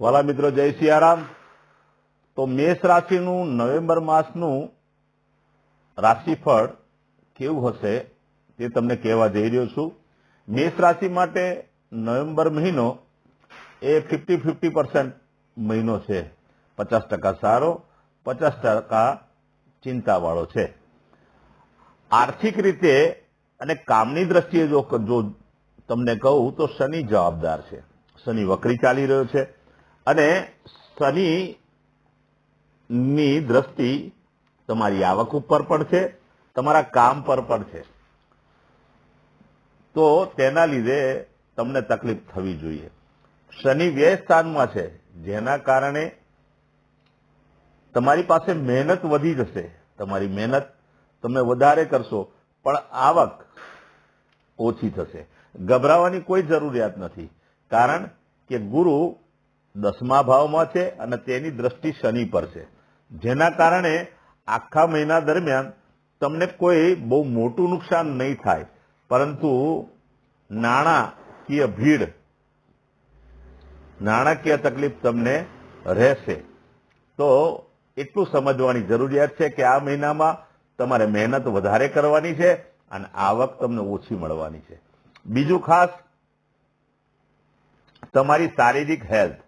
વાલા મિત્રો, જય સિયારામ. તો મેષ રાશિનું નવેમ્બર માસનું રાશિફળ કેવું હશે તે તમને કહેવા જઈ રહ્યો છું. મેષ રાશિ માટે નવેમ્બર મહિનો એ ફિફ્ટી ફિફ્ટી પર્સન્ટ મહિનો છે. પચાસ ટકા સારો, પચાસ ટકા ચિંતાવાળો છે. આર્થિક રીતે અને કામની દ્રષ્ટિએ જો જો તમને કહું તો શનિ જવાબદાર છે. શનિ વક્રી ચાલી રહ્યો છે. અને શનિ ની દ્રષ્ટિ તમારી આવક ઉપર પણ છે તમારા કામ પર પણ છે તો તેના લીધે તમને તકલીફ થવી જોઈએ. શનિ વ્યય સ્થાનમાં છે, જેના કારણે તમારી પાસે મહેનત વધી જશે. તમારી મહેનત તમે વધારે કરશો, પણ આવક ઓછી થશે. ગભરાવાની કોઈ જરૂરિયાત નથી. કારણ કે ગુરુ દસમા ભાવમાં છે અને તેની દ્રષ્ટિ શનિ પર છે. જેના કારણે આખા મહિના દરમિયાન તમને કોઈ બહુ મોટું નુકસાન નહીં થાય. પરંતુ નાણાકીય ભીડ, નાણાકીય તકલીફ તમને રહેશે. તો એટલું સમજવાની જરૂરિયાત છે કે આ મહિનામાં તમારે મહેનત વધારે કરવાની છે અને આવક તમને ઓછી મળવાની છે. બીજું ખાસ, તમારી શારીરિક હેલ્થ.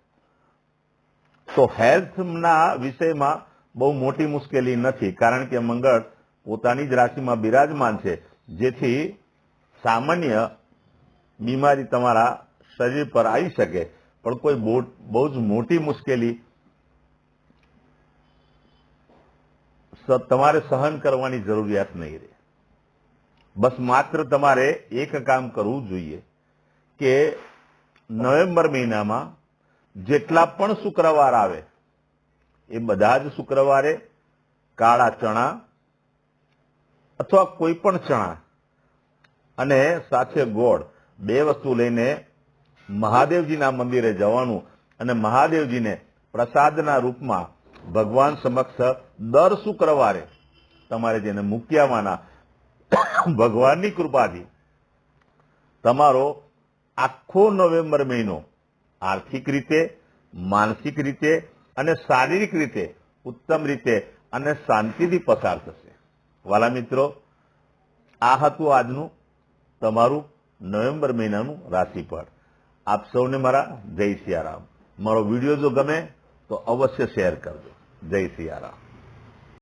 તો હેલ્થના વિષયમાં બહુ મોટી મુશ્કેલી નથી, કારણ કે મંગળ પોતાની જ રાશિમાં બિરાજમાન છે. જેથી સામાન્ય બીમારી તમારા શરીર પર આવી શકે, પણ કોઈ બહુ જ મોટી મુશ્કેલી તમારે સહન કરવાની જરૂરિયાત નહીં રહે. બસ માત્ર તમારે એક કામ કરવું જોઈએ, કે નવેમ્બર મહિનામાં જેટલા પણ શુક્રવાર આવે, એ બધા જ શુક્રવારે કાળા ચણા અથવા કોઈ પણ ચણા અને સાથે ગોળ, બે વસ્તુ લઈને મહાદેવજીના મંદિરે જવાનું અને મહાદેવજીને પ્રસાદના રૂપમાં ભગવાન સમક્ષ દર શુક્રવારે તમારે જેને મૂકી આવવાના ભગવાનની કૃપાથી તમારો આખો નવેમ્બર મહિનો આર્થિક રીતે, માનસિક રીતે અને શારીરિક રીતે ઉત્તમ રીતે અને શાંતિથી પસાર થશે. વાલા મિત્રો, આ હતું આજનું તમારું નવેમ્બર મહિનાનું રાશિફળ. આપ સૌને મારા જય સિયારામ. મારો વીડિયો જો ગમે તો અવશ્ય શેર કરજો. જય સિયારામ.